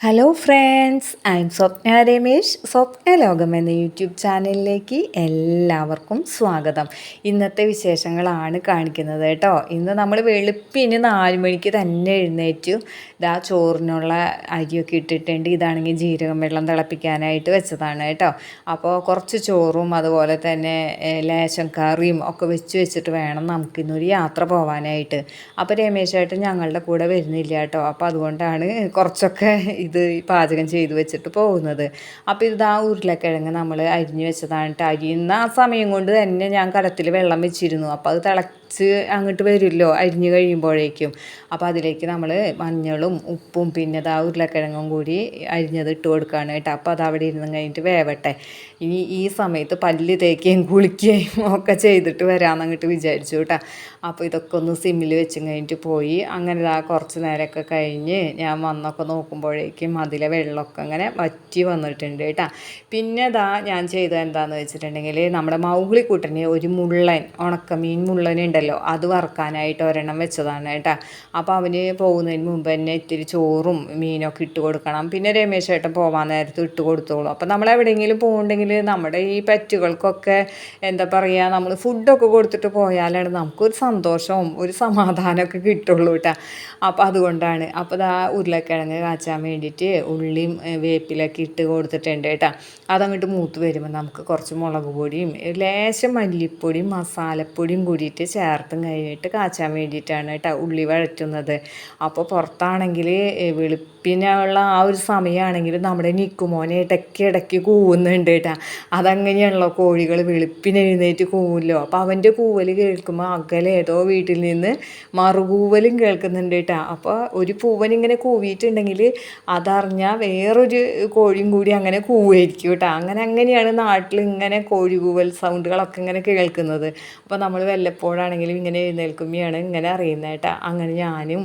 Hello friends I'm Swapna Ramesh Swapna Lokam എന്ന YouTube ചാനലിലേക്ക് എല്ലാവർക്കും സ്വാഗതം. ഇന്നത്തെ വിശേഷങ്ങളാണ് കാണിക്കുന്നത് കേട്ടോ. ഇന്ന് നമ്മൾ വെളുപ്പിന് നാല് മണിക്ക് തന്നെ എഴുന്നേറ്റു. ഇതാ ചോറിനുള്ള അരിയൊക്കെ ഇട്ടിട്ടുണ്ട്. ഇതാണെങ്കിൽ ജീരകം വെള്ളം തിളപ്പിക്കാനായിട്ട് വെച്ചതാണ് കേട്ടോ. അപ്പോൾ കുറച്ച് ചോറും അതുപോലെ തന്നെ ലേശം കറിയും ഒക്കെ വെച്ച് വെച്ചിട്ട് വേണം നമുക്കിന്നൊരു യാത്ര പോകാനായിട്ട് അപ്പോൾ രമേശ് ചേട്ടൻ ഞങ്ങളുടെ കൂടെ വരുന്നില്ല കേട്ടോ. അപ്പോൾ അതുകൊണ്ടാണ് കുറച്ചൊക്കെ ഇത് പാചകം ചെയ്ത് വെച്ചിട്ട് പോകുന്നത്. അപ്പോൾ ഇത് ആ ഉരുളക്കിഴങ്ങ് നമ്മൾ അരിഞ്ഞ് വെച്ചതാണ് അരിയുന്ന ആ സമയം കൊണ്ട് തന്നെ ഞാൻ കലത്തിൽ വെള്ളം വെച്ചിരുന്നു. അപ്പോൾ അത് തിളച്ച് അങ്ങോട്ട് വരുമല്ലോ അരിഞ്ഞ് കഴിയുമ്പോഴേക്കും. അപ്പോൾ അതിലേക്ക് നമ്മൾ മഞ്ഞളും ഉപ്പും പിന്നെ ആ ഉരുളക്കിഴങ്ങും കൂടി അരിഞ്ഞത് ഇട്ട് കൊടുക്കുകയാണ് കേട്ടോ. അപ്പോൾ അത് അവിടെ ഇരുന്ന് കഴിഞ്ഞിട്ട് വേവട്ടെ. ഇനി ഈ സമയത്ത് പല്ല് തേക്കുകയും കുളിക്കുകയും ഒക്കെ ചെയ്തിട്ട് വരാമെന്ന് അങ്ങോട്ട് വിചാരിച്ചു കേട്ടോ. അപ്പോൾ ഇതൊക്കെ ഒന്ന് സിമ്മിൽ വെച്ച് കഴിഞ്ഞിട്ട് പോയി. അങ്ങനെ ആ കുറച്ച് നേരമൊക്കെ കഴിഞ്ഞ് ഞാൻ വന്നൊക്കെ നോക്കുമ്പോഴേക്കും അതിലെ വെള്ളമൊക്കെ അങ്ങനെ വറ്റി വന്നിട്ടുണ്ട് കേട്ടോ. പിന്നെ ദാ ഞാൻ ചെയ്തത് എന്താണെന്ന് വെച്ചിട്ടുണ്ടെങ്കിൽ നമ്മുടെ മൗഗ്ലിക്കൂട്ടന് ഒരു മുള്ളൻ ഉണക്കമീൻ മുള്ളൻ ഉണ്ടല്ലോ. അത് വറുക്കാനായിട്ട് ഒരെണ്ണം വെച്ചതാണ് കേട്ടോ. അപ്പോൾ അവന് പോകുന്നതിന് മുമ്പ് തന്നെ ഇത്തിരി ചോറും മീനൊക്കെ ഇട്ട് കൊടുക്കണം. പിന്നെ രമേശ് ഏട്ടൻ പോകാൻ നേരത്ത് ഇട്ട് കൊടുത്തോളൂ. അപ്പോൾ നമ്മൾ എവിടെയെങ്കിലും പോകുന്നുണ്ടെങ്കിൽ നമ്മുടെ ഈ പെറ്റുകൾക്കൊക്കെ എന്താ പറയുക നമ്മൾ ഫുഡൊക്കെ കൊടുത്തിട്ട് പോയാലാണ് നമുക്കൊരു സന്തോഷവും ഒരു സമാധാനമൊക്കെ കിട്ടുള്ളൂ കേട്ടോ. അപ്പോൾ അതുകൊണ്ടാണ്. അപ്പോൾ ആ ഉരുളക്കിഴങ്ങ് കാച്ചാൻ വേണ്ടിയിട്ട് ഉള്ളിയും വേപ്പിലൊക്കെ ഇട്ട് കൊടുത്തിട്ടുണ്ട് കേട്ടോ. അതങ്ങോട്ട് മൂത്ത് വരുമ്പോൾ നമുക്ക് കുറച്ച് മുളക് പൊടിയും ലേശം മല്ലിപ്പൊടിയും മസാലപ്പൊടിയും കൂടിയിട്ട് ചേർത്തും കഴിഞ്ഞിട്ട് കാച്ചാൻ വേണ്ടിയിട്ടാണ് കേട്ടോ ഉള്ളി വഴറ്റുന്നത്. അപ്പോൾ പുറത്താണെങ്കിൽ വെളുപ്പിനുള്ള ആ ഒരു സമയമാണെങ്കിൽ നമ്മുടെ നിക്കുമോനെ ഇടയ്ക്ക് ഇടയ്ക്ക് കൂവുന്നുണ്ട് കേട്ടോ അതങ്ങനെയാണല്ലോ കോഴികൾ വെളുപ്പിന് എഴുന്നേറ്റ് കൂവുമല്ലോ അപ്പോൾ അവന്റെ കൂവൽ കേൾക്കുമ്പോൾ അകലെ ഏതോ വീട്ടിൽ നിന്ന് മറുകൂവലും കേൾക്കുന്നുണ്ട് കേട്ടോ അപ്പോൾ ഒരു പൂവൻ ഇങ്ങനെ കൂവിയിട്ടുണ്ടെങ്കിൽ അതറിഞ്ഞാൽ വേറൊരു കോഴിയും കൂടി അങ്ങനെ കൂവായിരിക്കും കേട്ടോ അങ്ങനെ അങ്ങനെയാണ് നാട്ടിൽ ഇങ്ങനെ കോഴി കൂവൽ സൗണ്ടുകളൊക്കെ ഇങ്ങനെ കേൾക്കുന്നത്. അപ്പോൾ നമ്മൾ വല്ലപ്പോഴാണെങ്കിലും ഇങ്ങനെ എഴുന്നേൽക്കുമ്പോഴാണ് ഇങ്ങനെ അറിയുന്നത് അങ്ങനെ ഞാനും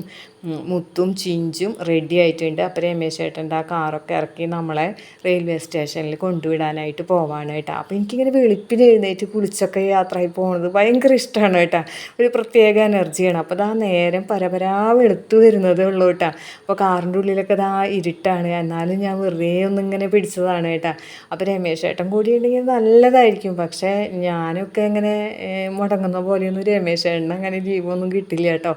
മുത്തും ചിഞ്ചും റെഡി ആയിട്ടുണ്ട്. അപ്പോൾ രമേശ് ആ കാറൊക്കെ ഇറക്കി നമ്മളെ റെയിൽവേ സ്റ്റേഷനിൽ കൊണ്ടുവിടാനായിട്ട് പോവാണ് കേട്ടോ. അപ്പോൾ എനിക്കിങ്ങനെ വെളുപ്പിന് എഴുന്നേറ്റ് കുളിച്ചൊക്കെ യാത്രയായി പോകുന്നത് ഭയങ്കര ഇഷ്ടമാണ് കേട്ടോ. ഒരു പ്രത്യേക എനർജിയാണ്. അപ്പോൾ ദാ നേരം പരപരാ വെളുത്തു വരുന്നതേ ഉള്ളൂ കേട്ടോ. അപ്പോൾ കാറിന്റെ ഉള്ളിലൊക്കെ ദാ ഇരുട്ടാണ്. എന്നാലും ഞാൻ വെറുതെ ഒന്നിങ്ങനെ പിടിച്ചതാണ് കേട്ടോ. അപ്പോൾ രമേശ് ചേട്ടൻ കൂടി ഉണ്ടെങ്കിൽ നല്ലതായിരിക്കും. പക്ഷേ ഞാനൊക്കെ ഇങ്ങനെ മുടങ്ങുന്ന പോലെയൊന്നും രമേശ് ചേട്ടന് അങ്ങനെ ലീവൊന്നും കിട്ടില്ല കേട്ടോ.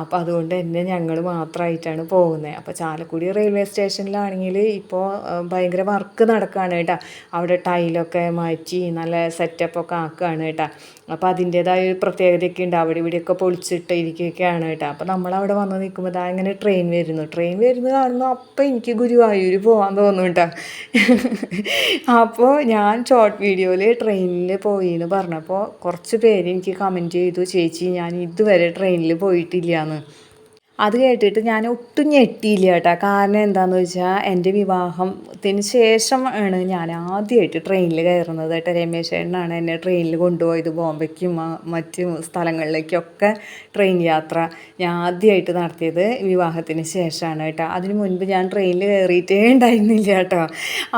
അപ്പോൾ അതുകൊണ്ട് എന്നെ ഞങ്ങൾ മാത്രമായിട്ടാണ് പോകുന്നത് അപ്പോൾ ചാലക്കുടി റെയിൽവേ സ്റ്റേഷനിലാണെങ്കിൽ ഇപ്പോൾ ഭയങ്കര വർക്ക് നടക്കുകയാണ് കേട്ടോ. അവിടെ ടൈലൊക്കെ മാറ്റി നല്ല സെറ്റപ്പൊക്കെ ആക്കുകയാണ് കേട്ടോ. അപ്പോൾ അതിന്റേതായ ഒരു പ്രത്യേകതയൊക്കെ ഉണ്ട്. അവിടെ ഇവിടെയൊക്കെ പൊളിച്ചിട്ട് ഇരിക്കുകയൊക്കെയാണ് കേട്ടോ. അപ്പോൾ നമ്മളവിടെ വന്ന് നിൽക്കുമ്പോൾ ദാ ഇങ്ങനെ ട്രെയിൻ വരുന്നു. ട്രെയിൻ വരുന്നത് കാണുമ്പോൾ അപ്പോൾ എനിക്ക് ഗുരുവായൂർ പോകാൻ തോന്നും കേട്ടോ. അപ്പോൾ ഞാൻ ഷോർട്ട് വീഡിയോയിൽ ട്രെയിനിൽ പോയി എന്ന് പറഞ്ഞപ്പോൾ കുറച്ച് പേര് എനിക്ക് കമന്റ് ചെയ്തു. ചേച്ചി ഞാൻ ഇതുവരെ ട്രെയിനിൽ പോയിട്ടില്ല എന്ന് അത് കേട്ടിട്ട് ഞാൻ ഒട്ടും ഞെട്ടിയില്ല കേട്ടോ. കാരണം എന്താണെന്ന് വെച്ചാൽ എന്റെ വിവാഹത്തിന് ശേഷം ആണ് ഞാൻ ആദ്യമായിട്ട് ട്രെയിനിൽ കയറുന്നത് കേട്ടോ. രമേശ് ചേട്ടനാണ് എന്നെ ട്രെയിനിൽ കൊണ്ടുപോയത്. ബോംബെക്കും മറ്റു സ്ഥലങ്ങളിലേക്കൊക്കെ ട്രെയിൻ യാത്ര ഞാൻ ആദ്യമായിട്ട് നടത്തിയത് വിവാഹത്തിന് ശേഷമാണ് കേട്ടോ. അതിന് മുൻപ് ഞാൻ ട്രെയിനിൽ കയറിയിട്ടേ ഉണ്ടായിരുന്നില്ല കേട്ടോ.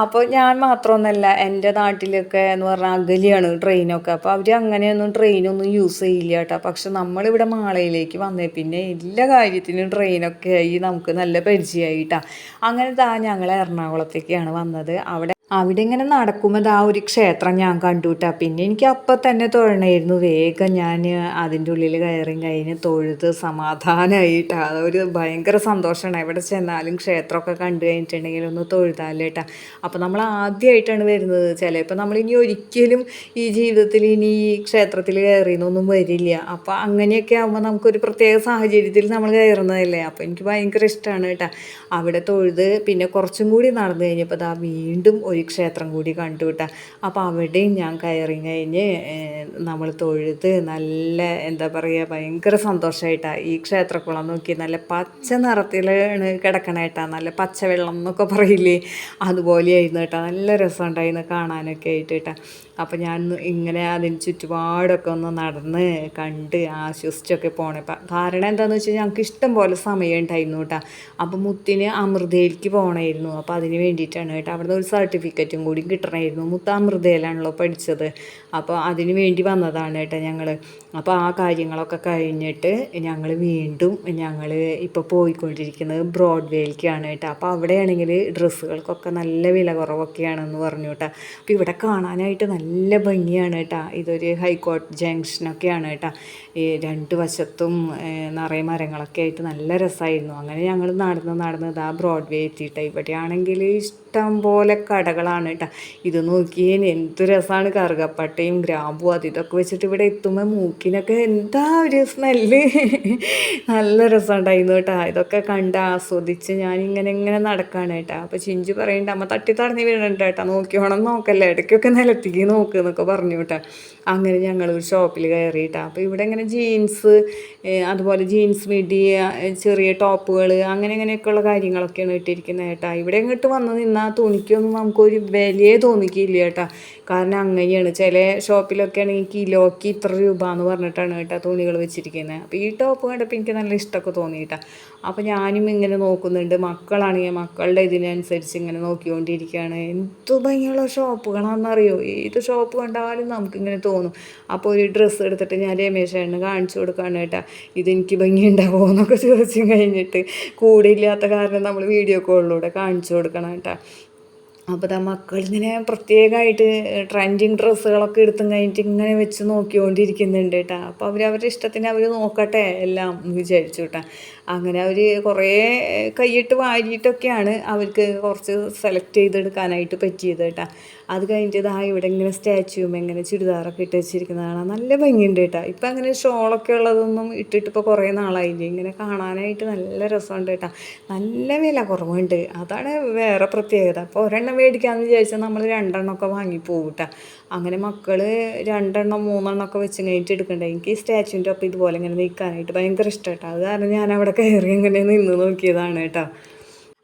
അപ്പോൾ ഞാൻ മാത്രമൊന്നുമല്ല എന്റെ നാട്ടിലൊക്കെ എന്ന് പറഞ്ഞാൽ അകലിയാണ് ട്രെയിനൊക്കെ അപ്പോൾ അവർ അങ്ങനെയൊന്നും ട്രെയിനൊന്നും യൂസ് ചെയ്യില്ല കേട്ടോ. പക്ഷെ നമ്മളിവിടെ മാളയിലേക്ക് വന്നേ. പിന്നെ എല്ലാ കാര്യത്തിനും ട്രെയിനൊക്കെ ആയി നമുക്ക് നല്ല പരിചയമായിട്ടാണ് അങ്ങനെ താ ഞങ്ങൾ എറണാകുളത്തേക്കാണ് വന്നത്. അവിടെ അവിടെ ഇങ്ങനെ നടക്കുമ്പോൾ ആ ഒരു ക്ഷേത്രം ഞാൻ കണ്ടു പിന്നെ എനിക്ക് അപ്പം തന്നെ തൊഴണമായിരുന്നു വേഗം ഞാൻ അതിന്റെ ഉള്ളിൽ കയറി കഴിഞ്ഞ് തൊഴുത് സമാധാനമായിട്ടാ അതൊരു ഭയങ്കര സന്തോഷമാണ് എവിടെ ചെന്നാലും ക്ഷേത്രമൊക്കെ കണ്ടു കഴിഞ്ഞിട്ടുണ്ടെങ്കിൽ ഒന്ന് തൊഴുതാലേട്ടാ അപ്പം നമ്മൾ ആദ്യമായിട്ടാണ് വരുന്നത്. ചിലപ്പോൾ നമ്മൾ ഇനി ഒരിക്കലും ഈ ജീവിതത്തിൽ ഇനി ഈ ക്ഷേത്രത്തിൽ കയറിയെന്നൊന്നും വരില്ല. അപ്പോൾ അങ്ങനെയൊക്കെ ആകുമ്പോൾ നമുക്കൊരു പ്രത്യേക സാഹചര്യത്തിൽ നമ്മൾ കയറുന്നതല്ലേ? അപ്പോൾ എനിക്ക് ഭയങ്കര ഇഷ്ടമാണ് കേട്ടോ. അവിടെ തൊഴുത് പിന്നെ കുറച്ചും കൂടി നടന്നു കഴിഞ്ഞപ്പോൾ ദാ വീണ്ടും ഒരു ക്ഷേത്രം കൂടി കണ്ടു കേട്ടോ അപ്പോൾ അവിടെയും ഞാൻ കയറി കഴിഞ്ഞ് നമ്മൾ തൊഴുത് നല്ല എന്താ പറയുക ഭയങ്കര സന്തോഷമായിട്ടാണ് ഈ ക്ഷേത്രക്കുളം നോക്കി നല്ല പച്ച നിറത്തിലാണ് കിടക്കണേട്ടാ നല്ല പച്ചവെള്ളം എന്നൊക്കെ പറയില്ലേ? അതുപോലെയായിരുന്നു കേട്ടോ നല്ല രസമുണ്ടായിരുന്നു കാണാനൊക്കെ ആയിട്ട് കേട്ടോ അപ്പോൾ ഞാൻ ഇങ്ങനെ അതിന് ചുറ്റുപാടൊക്കെ ഒന്ന് നടന്ന് കണ്ട് ആശ്വസിച്ചൊക്കെ പോണേ. കാരണം എന്താണെന്ന് വെച്ചാൽ ഞങ്ങൾക്ക് ഇഷ്ടം പോലെ സമയം ഉണ്ടായിരുന്നു കേട്ടോ അപ്പോൾ മുത്തിന് അമൃതയിലേക്ക് പോകണമായിരുന്നു അപ്പോൾ അതിന് വേണ്ടിയിട്ടാണ് കേട്ടോ അവിടുന്ന് ഒരു സർട്ടിഫിക്കറ്റും കൂടി കിട്ടണമായിരുന്നു. മുത്താമൃതയിലാണല്ലോ പഠിച്ചത്. അപ്പോൾ അതിന് വേണ്ടി വന്നതാണ് കേട്ടോ ഞങ്ങൾ അപ്പോൾ ആ കാര്യങ്ങളൊക്കെ കഴിഞ്ഞിട്ട് ഞങ്ങൾ വീണ്ടും ഞങ്ങൾ ഇപ്പോൾ പോയിക്കൊണ്ടിരിക്കുന്നത് ബ്രോഡ്വേയിലേക്കാണ് കേട്ടോ. അപ്പോൾ അവിടെയാണെങ്കിൽ ഡ്രസ്സുകൾക്കൊക്കെ നല്ല വില കുറവൊക്കെയാണെന്ന് പറഞ്ഞു കേട്ടോ. അപ്പോൾ ഇവിടെ കാണാനായിട്ട് നല്ല ഭംഗിയാണ് കേട്ടോ. ഇതൊരു ഹൈക്കോർട്ട് ജംഗ്ഷനൊക്കെയാണ് കേട്ടോ. ഈ രണ്ട് വശത്തും നിറയെ മരങ്ങളൊക്കെ ആയിട്ട് നല്ല രസമായിരുന്നു അങ്ങനെ ഞങ്ങൾ നടന്ന് നടന്ന് ഇതാ ബ്രോഡ്വേ എത്തിയിട്ട്. ഇവിടെയാണെങ്കിൽ ഇഷ്ടം പോലെ കടകളാണ് കേട്ടോ ഇത് നോക്കിയേ എന്ത് രസമാണ് കറുകപ്പട്ടയും ഗ്രാമ്പും അത് ഇതൊക്കെ വെച്ചിട്ട് ഇവിടെ എത്തുമ്പോൾ മൂക്കിനൊക്കെ എന്താ ഒരു സ്മെല്ല്? നല്ല രസമുണ്ടായിരുന്നു കേട്ടോ ഇതൊക്കെ കണ്ട് ആസ്വദിച്ച് ഞാൻ ഇങ്ങനെ ഇങ്ങനെ നടക്കുകയാണ് കേട്ടോ അപ്പോൾ ചിഞ്ചു പറയണ്ട അമ്മ തട്ടി തടഞ്ഞ് വീണുണ്ട് കേട്ടോ നോക്കിയോണം നോക്കല്ലേ. ഇടയ്ക്കൊക്കെ നിലത്തേക്ക് നോക്ക് എന്നൊക്കെ പറഞ്ഞു കേട്ടോ അങ്ങനെ ഞങ്ങൾ ഒരു ഷോപ്പിൽ കയറി കയറിയിട്ടാണ് അപ്പോൾ ഇവിടെ ഇങ്ങനെ ജീൻസ് അതുപോലെ ജീൻസ് മിഡി ചെറിയ ടോപ്പുകൾ അങ്ങനെ ഇങ്ങനെയൊക്കെയുള്ള കാര്യങ്ങളൊക്കെയാണ് ഇട്ടിരിക്കുന്നത് കേട്ടോ. ഇവിടെ ഇങ്ങോട്ട് വന്ന് നിന്നാൽ തുണിക്കൊന്നും നമുക്കൊരു വിലയെ തോന്നിക്കില്ല കേട്ടോ. കാരണം അങ്ങനെയാണ്. ചില ഷോപ്പിലൊക്കെ ആണെങ്കിൽ കിലോക്ക് ഇത്ര രൂപ എന്ന് പറഞ്ഞിട്ടാണ് കേട്ടോ തുണികൾ വെച്ചിരിക്കുന്നത്. അപ്പോൾ ഈ ടോപ്പ് കണ്ടപ്പോൾ എനിക്ക് നല്ല ഇഷ്ടമൊക്കെ തോന്നി കേട്ടോ. അപ്പോൾ ഞാനും ഇങ്ങനെ നോക്കുന്നുണ്ട്. മക്കളാണെങ്കിൽ മക്കളുടെ ഇതിനനുസരിച്ച് ഇങ്ങനെ നോക്കിക്കൊണ്ടിരിക്കുകയാണ്. എന്ത് ഭംഗിയുള്ള ഷോപ്പുകളാണെന്നറിയോ? ഏത് ഷോപ്പ് കണ്ടാലും നമുക്കിങ്ങനെ തോന്നും. അപ്പോൾ ഒരു ഡ്രസ്സ് എടുത്തിട്ട് ഞാൻ രമേശേണ് കാണിച്ചു കൊടുക്കുകയാണ് കേട്ടോ. ഇതെനിക്ക് ഭംഗി ഉണ്ടാവുമോ എന്നൊക്കെ ചോദിച്ചു കഴിഞ്ഞിട്ട് കൂടെ ഇല്ലാത്ത കാരണം നമ്മൾ വീഡിയോ കോളിലൂടെ കാണിച്ചു കൊടുക്കണം കേട്ടോ. അപ്പോൾ ആ മക്കൾ മക്കളിങ്ങനെ പ്രത്യേകമായിട്ട് ട്രെൻഡിങ് ഡ്രസ്സുകളൊക്കെ എടുത്തും കഴിഞ്ഞിട്ട് ഇങ്ങനെ വെച്ച് നോക്കിക്കൊണ്ടിരിക്കുന്നുണ്ട് കേട്ടോ. അപ്പോൾ അവർ അവരുടെ ഇഷ്ടത്തിന് അവർ നോക്കട്ടെ എല്ലാം വിചാരിച്ചു കേട്ടോ. അങ്ങനെ അവർ കുറേ കൈയിട്ട് വാരിയിട്ടൊക്കെയാണ് അവർക്ക് കുറച്ച് സെലക്ട് ചെയ്തെടുക്കാനായിട്ട് പറ്റിയത് കേട്ടോ. അത് കഴിഞ്ഞിട്ട് ആ ഇവിടെ ഇങ്ങനെ സ്റ്റാച്യൂം എങ്ങനെ ചുരിദാറൊക്കെ ഇട്ട് വെച്ചിരിക്കുന്നതാണ് നല്ല ഭംഗിയുണ്ട് കേട്ടോ. ഇപ്പം അങ്ങനെ ഷോളൊക്കെ ഉള്ളതൊന്നും ഇട്ടിട്ട് ഇപ്പോൾ കുറേ നാളായില്ലേ? ഇങ്ങനെ കാണാനായിട്ട് നല്ല രസമുണ്ട് കേട്ടോ. നല്ല വില കുറവുണ്ട്. അതാണ് വേറെ പ്രത്യേകത. അപ്പോൾ ഒരെണ്ണം മേടിക്കാമെന്ന് വിചാരിച്ചാൽ നമ്മൾ രണ്ടെണ്ണമൊക്കെ വാങ്ങിപ്പോകും കേട്ടോ. അങ്ങനെ മക്കൾ രണ്ടെണ്ണം മൂന്നെണ്ണം ഒക്കെ വെച്ച് കഴിഞ്ഞിട്ട് എടുക്കണ്ടേ എനിക്ക് ഈ സ്റ്റാച്യൂന്റെ ഒപ്പം ഇതുപോലെ ഇങ്ങനെ നിൽക്കാനായിട്ട് ഭയങ്കര ഇഷ്ടം കേട്ടോ അത് കാരണം ഞാൻ അവിടെ കയറി ഇങ്ങനെ നിന്ന് നോക്കിയതാണ് കേട്ടോ.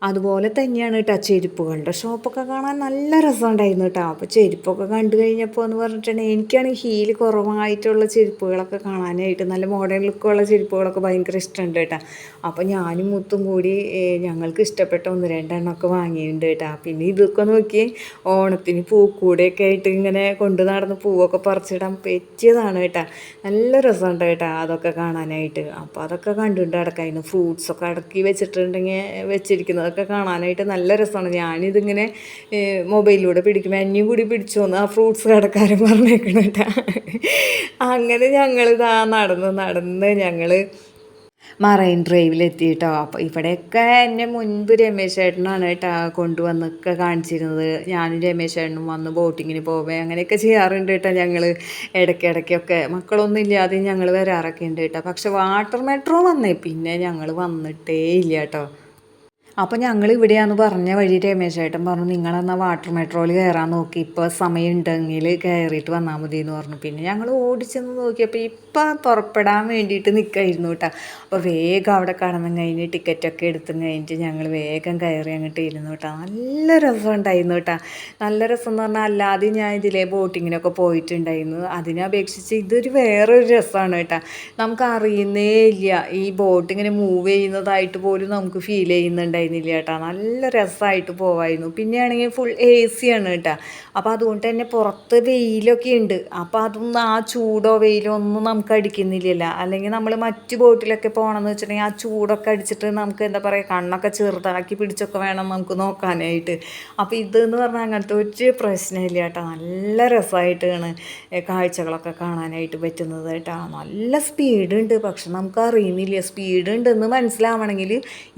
അതുപോലെ തന്നെയാണ് കേട്ടോ ചെരുപ്പുകളുടെ ഷോപ്പൊക്കെ കാണാൻ നല്ല രസമുണ്ടായിരുന്നു കേട്ടോ അപ്പോൾ ചെരുപ്പൊക്കെ കണ്ടു കഴിഞ്ഞപ്പോൾ എന്ന് പറഞ്ഞിട്ടുണ്ടെങ്കിൽ എനിക്കാണ് ഹീൽ കുറവായിട്ടുള്ള ചെരുപ്പുകളൊക്കെ കാണാനായിട്ട് നല്ല മോഡേൺ ലുക്കുള്ള ചെരുപ്പുകളൊക്കെ ഭയങ്കര ഇഷ്ടമുണ്ട് കേട്ടോ അപ്പോൾ ഞാനും മുത്തും കൂടി ഞങ്ങൾക്ക് ഇഷ്ടപ്പെട്ട ഒന്ന് രണ്ടെണ്ണമൊക്കെ വാങ്ങിയിട്ടുണ്ട് കേട്ടോ പിന്നെ ഇതൊക്കെ നോക്കി ഓണത്തിന് പൂക്കൂടെയൊക്കെ ആയിട്ട് ഇങ്ങനെ കൊണ്ടു നടന്ന് പൂവൊക്കെ പറിച്ചിടാൻ പറ്റിയതാണ് കേട്ടോ നല്ല രസമുണ്ട് കേട്ടോ അതൊക്കെ കാണാനായിട്ട്. അപ്പോൾ അതൊക്കെ കണ്ടുകൊണ്ട് അടക്കായിരുന്നു ഫ്രൂട്ട്സൊക്കെ അടക്കി വെച്ചിട്ടുണ്ടെങ്കിൽ വെച്ചിരിക്കുന്നത് അതൊക്കെ കാണാനായിട്ട് നല്ല രസമാണ്. ഞാനിതിങ്ങനെ മൊബൈലിലൂടെ പിടിക്കുമ്പോൾ എന്നെയും കൂടി പിടിച്ചു വന്ന് ആ ഫ്രൂട്ട്സ് കടക്കാരൻ പറഞ്ഞേക്കണേട്ട അങ്ങനെ ഞങ്ങളിതാ നടന്ന് നടന്ന് ഞങ്ങൾ മറൈൻ ഡ്രൈവിലെത്തിയിട്ടോ. അപ്പോൾ ഇവിടെയൊക്കെ എന്നെ മുൻപ് രമേശ് ചേട്ടനാണ് കേട്ടോ കൊണ്ടുവന്നൊക്കെ കാണിച്ചിരുന്നത്. ഞാനും രമേശ് ചേട്ടനും വന്ന് ബോട്ടിങ്ങിന് പോവേ അങ്ങനെയൊക്കെ ചെയ്യാറുണ്ട് കേട്ടോ ഞങ്ങൾ ഇടയ്ക്കിടയ്ക്കൊക്കെ മക്കളൊന്നും ഇല്ലാതെ ഞങ്ങൾ വരാറൊക്കെ ഉണ്ട് കേട്ടോ. പക്ഷെ വാട്ടർ മെട്രോ വന്നേ പിന്നെ ഞങ്ങൾ വന്നിട്ടേ ഇല്ല കേട്ടോ. അപ്പോൾ ഞങ്ങൾ ഇവിടെയാന്ന് പറഞ്ഞ വഴി രമേശേട്ടൻ പറഞ്ഞു നിങ്ങളെന്നാൽ വാട്ടർ മെട്രോയിൽ കയറാൻ നോക്കി. ഇപ്പോൾ സമയമുണ്ടെങ്കിൽ കയറിയിട്ട് വന്നാൽ മതി എന്ന് പറഞ്ഞു. പിന്നെ ഞങ്ങൾ ഓടിച്ചെന്ന് നോക്കിയപ്പോൾ ഇപ്പം പുറപ്പെടാൻ വേണ്ടിയിട്ട് നിൽക്കായിരുന്നു കേട്ടോ അപ്പോൾ വേഗം അവിടെ കടന്നു കഴിഞ്ഞ് ടിക്കറ്റൊക്കെ എടുത്തും കഴിഞ്ഞിട്ട് ഞങ്ങൾ വേഗം കയറി അങ്ങോട്ട് ഇരുന്നു കേട്ടോ നല്ല രസം ഉണ്ടായിരുന്നു കേട്ടോ നല്ല രസം എന്ന് പറഞ്ഞാൽ അല്ലാതെ ഞാൻ ഇതിലെ ബോട്ടിങ്ങിനൊക്കെ പോയിട്ടുണ്ടായിരുന്നു. അതിനെ അപേക്ഷിച്ച് ഇതൊരു വേറൊരു രസമാണ് കേട്ടോ നമുക്ക് അറിയുന്നേ ഇല്ല. ഈ ബോട്ട് ഇങ്ങനെ മൂവ് ചെയ്യുന്നതായിട്ട് പോലും നമുക്ക് ഫീൽ ചെയ്യുന്നുണ്ടായിരുന്നു ഉണ്ടായിരുന്നില്ല കേട്ടോ. നല്ല രസമായിട്ട് പോവായിരുന്നു. പിന്നെയാണെങ്കിൽ ഫുൾ എ സി ആണ് കേട്ടോ. അപ്പോൾ അതുകൊണ്ട് തന്നെ പുറത്ത് വെയിലൊക്കെ ഉണ്ട് അപ്പോൾ അതൊന്നും ആ ചൂടോ വെയിലോ ഒന്നും നമുക്ക് അടിക്കുന്നില്ലല്ല. അല്ലെങ്കിൽ നമ്മൾ മറ്റ് ബോട്ടിലൊക്കെ പോകണമെന്ന് വെച്ചിട്ടുണ്ടെങ്കിൽ ആ ചൂടൊക്കെ അടിച്ചിട്ട് നമുക്ക് എന്താ പറയുക കണ്ണൊക്കെ ചെറുതാക്കി പിടിച്ചൊക്കെ വേണം നമുക്ക് നോക്കാനായിട്ട്. അപ്പോൾ ഇതെന്ന് പറഞ്ഞാൽ അങ്ങനത്തെ ഒരു പ്രശ്നമില്ല കേട്ടോ. നല്ല രസമായിട്ടാണ് കാഴ്ചകളൊക്കെ കാണാനായിട്ട് പറ്റുന്നത് കേട്ടോ. നല്ല സ്പീഡുണ്ട് പക്ഷെ നമുക്ക് അറിയുന്നില്ല. സ്പീഡ് ഉണ്ടെന്ന് മനസ്സിലാവണമെങ്കിൽ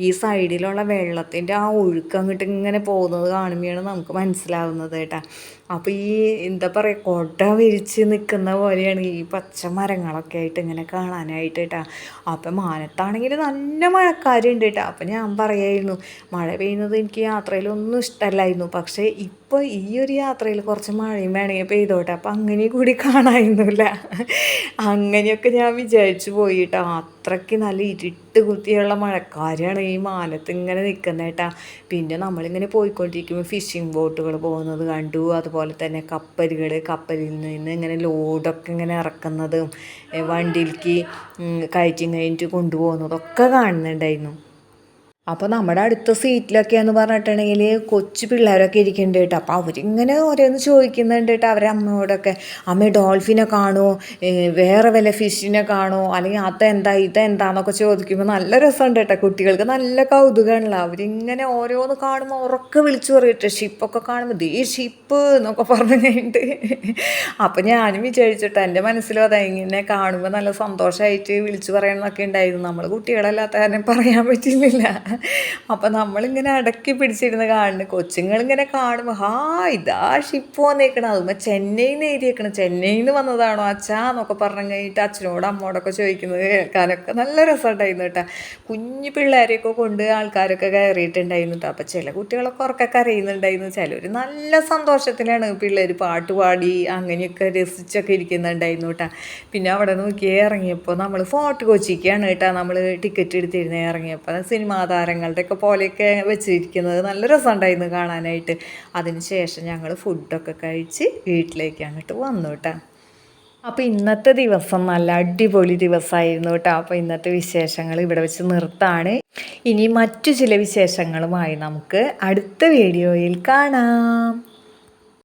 ഈ സൈഡിലുള്ള വെള്ളത്തിന്റെ ആ ഒഴുക്ക് അങ്ങോട്ട് ഇങ്ങനെ പോകുന്നത് കാണുമ്പോഴാണ് നമുക്ക് മനസ്സിലാവുന്നത് കേട്ടോ. അപ്പോൾ ഈ എന്താ പറയുക കൊട വിരിച്ച് നിൽക്കുന്ന പോലെയാണ് ഈ പച്ച മരങ്ങളൊക്കെ ആയിട്ട് ഇങ്ങനെ കാണാനായിട്ട് കേട്ടോ അപ്പം മാനത്താണെങ്കിൽ നല്ല മഴക്കാരുണ്ട് കേട്ടോ അപ്പം ഞാൻ പറയായിരുന്നു മഴ പെയ്യുന്നത് എനിക്ക് യാത്രയിലൊന്നും ഇഷ്ടമല്ലായിരുന്നു പക്ഷേ ഇപ്പോൾ ഈ ഒരു യാത്രയിൽ കുറച്ച് മഴയും വേണമെങ്കിൽ പെയ്തോട്ടെ. അപ്പം അങ്ങനെ കൂടി കാണായിരുന്നില്ല അങ്ങനെയൊക്കെ ഞാൻ വിചാരിച്ചു പോയി കേട്ടോ അത്രയ്ക്ക് നല്ല ഇരുട്ട് കുത്തിയുള്ള മഴക്കാരാണ് ഈ മാനത്ത് ഇങ്ങനെ നിൽക്കുന്നത് കേട്ടാ പിന്നെ നമ്മളിങ്ങനെ പോയിക്കൊണ്ടിരിക്കുമ്പോൾ ഫിഷിംഗ് ബോട്ടുകൾ പോകുന്നത് കണ്ടു. അതുപോലെ തന്നെ കപ്പലുകൾ കപ്പലിൽ നിന്ന് ഇങ്ങനെ ലോഡൊക്കെ ഇങ്ങനെ ഇറക്കുന്നതും വണ്ടിയിലേക്ക് കയറ്റി കഴിഞ്ഞിട്ട് കൊണ്ടുപോകുന്നതൊക്കെ കാണുന്നുണ്ടായിരുന്നു. അപ്പോൾ നമ്മുടെ അടുത്ത സീറ്റിലൊക്കെ എന്ന് പറഞ്ഞിട്ടുണ്ടെങ്കിൽ കൊച്ചു പിള്ളേരൊക്കെ ഇരിക്കുന്നുണ്ട് കേട്ടോ. അപ്പോൾ അവരിങ്ങനെ ഓരോന്ന് ചോദിക്കുന്നുണ്ട് കേട്ടോ അവരെ അമ്മയോടൊക്കെ. അമ്മ ഡോൾഫിനെ കാണുമോ വേറെ വല്ല ഫിഷിനെ കാണുമോ അല്ലെങ്കിൽ അതെന്താ ഇതെന്താന്നൊക്കെ ചോദിക്കുമ്പോൾ നല്ല രസമുണ്ട് കേട്ടോ കുട്ടികൾക്ക്. നല്ല കൗതുകമാണല്ലോ. അവരിങ്ങനെ ഓരോന്ന് കാണുമ്പോൾ ഉറക്കെ വിളിച്ചു പറയട്ടെ ഷിപ്പൊക്കെ കാണുമ്പോൾ ദേ ഷിപ്പ് എന്നൊക്കെ പറഞ്ഞു കഴിഞ്ഞിട്ട്. അപ്പോൾ ഞാനും വിചാരിച്ചിട്ട് എന്റെ മനസ്സിലും അതെ ഇങ്ങനെ കാണുമ്പോൾ നല്ല സന്തോഷമായിട്ട് വിളിച്ചു പറയണമെന്നൊക്കെ ഉണ്ടായിരുന്നു. നമ്മൾ കുട്ടികളല്ലാത്ത കാരണം പറയാൻ പറ്റില്ല അപ്പം നമ്മളിങ്ങനെ അടക്കി പിടിച്ചിരുന്ന് കാണുന്നു. കൊച്ചുങ്ങളിങ്ങനെ കാണുമ്പോൾ ഹാ ഇതാ ഷിപ്പ് വന്നേക്കണം. അതുമ്പോൾ ചെന്നൈയിൽ നിന്ന് എഴുതിയേക്കണം. ചെന്നൈയിൽ നിന്ന് വന്നതാണോ അച്ഛാ? എന്നൊക്കെ പറഞ്ഞു കഴിഞ്ഞിട്ട് അച്ഛനോട് അമ്മോടൊക്കെ ചോദിക്കുന്നത് കേൾക്കാനൊക്കെ നല്ല രസമുണ്ടായിരുന്നു കേട്ടോ. കുഞ്ഞു പിള്ളേരെയൊക്കെ കൊണ്ട് ആൾക്കാരൊക്കെ കയറിയിട്ടുണ്ടായിരുന്നു കേട്ടോ. അപ്പോൾ ചില കുട്ടികളൊക്കെ ഉറക്കെ അറിയുന്നുണ്ടായിരുന്നു. ചിലർ നല്ല സന്തോഷത്തിലാണ് പിള്ളേർ പാട്ട് പാടി അങ്ങനെയൊക്കെ രസിച്ചൊക്കെ ഇരിക്കുന്നുണ്ടായിരുന്നു കേട്ടോ. പിന്നെ അവിടെ നോക്കി ഇറങ്ങിയപ്പോൾ നമ്മൾ ഫോർട്ട് കൊച്ചിക്കാണ് കേട്ടോ നമ്മൾ ടിക്കറ്റ് എടുത്തിരുന്നത് ഇറങ്ങിയപ്പോൾ സിനിമാ താരങ്ങളുടെയൊക്കെ പോലെയൊക്കെ വെച്ചിരിക്കുന്നത്. നല്ല രസമുണ്ടായിരുന്നു കാണാനായിട്ട്. അതിന് ശേഷം ഞങ്ങൾ ഫുഡൊക്കെ കഴിച്ച് വീട്ടിലേക്ക് അങ്ങോട്ട് വന്നു കേട്ടോ. അപ്പോൾ ഇന്നത്തെ ദിവസം നല്ല അടിപൊളി ദിവസമായിരുന്നു കേട്ടോ. അപ്പോൾ ഇന്നത്തെ വിശേഷങ്ങൾ ഇവിടെ വെച്ച് നിർത്താണ്. ഇനി മറ്റു ചില വിശേഷങ്ങളുമായി നമുക്ക് അടുത്ത വീഡിയോയിൽ കാണാം.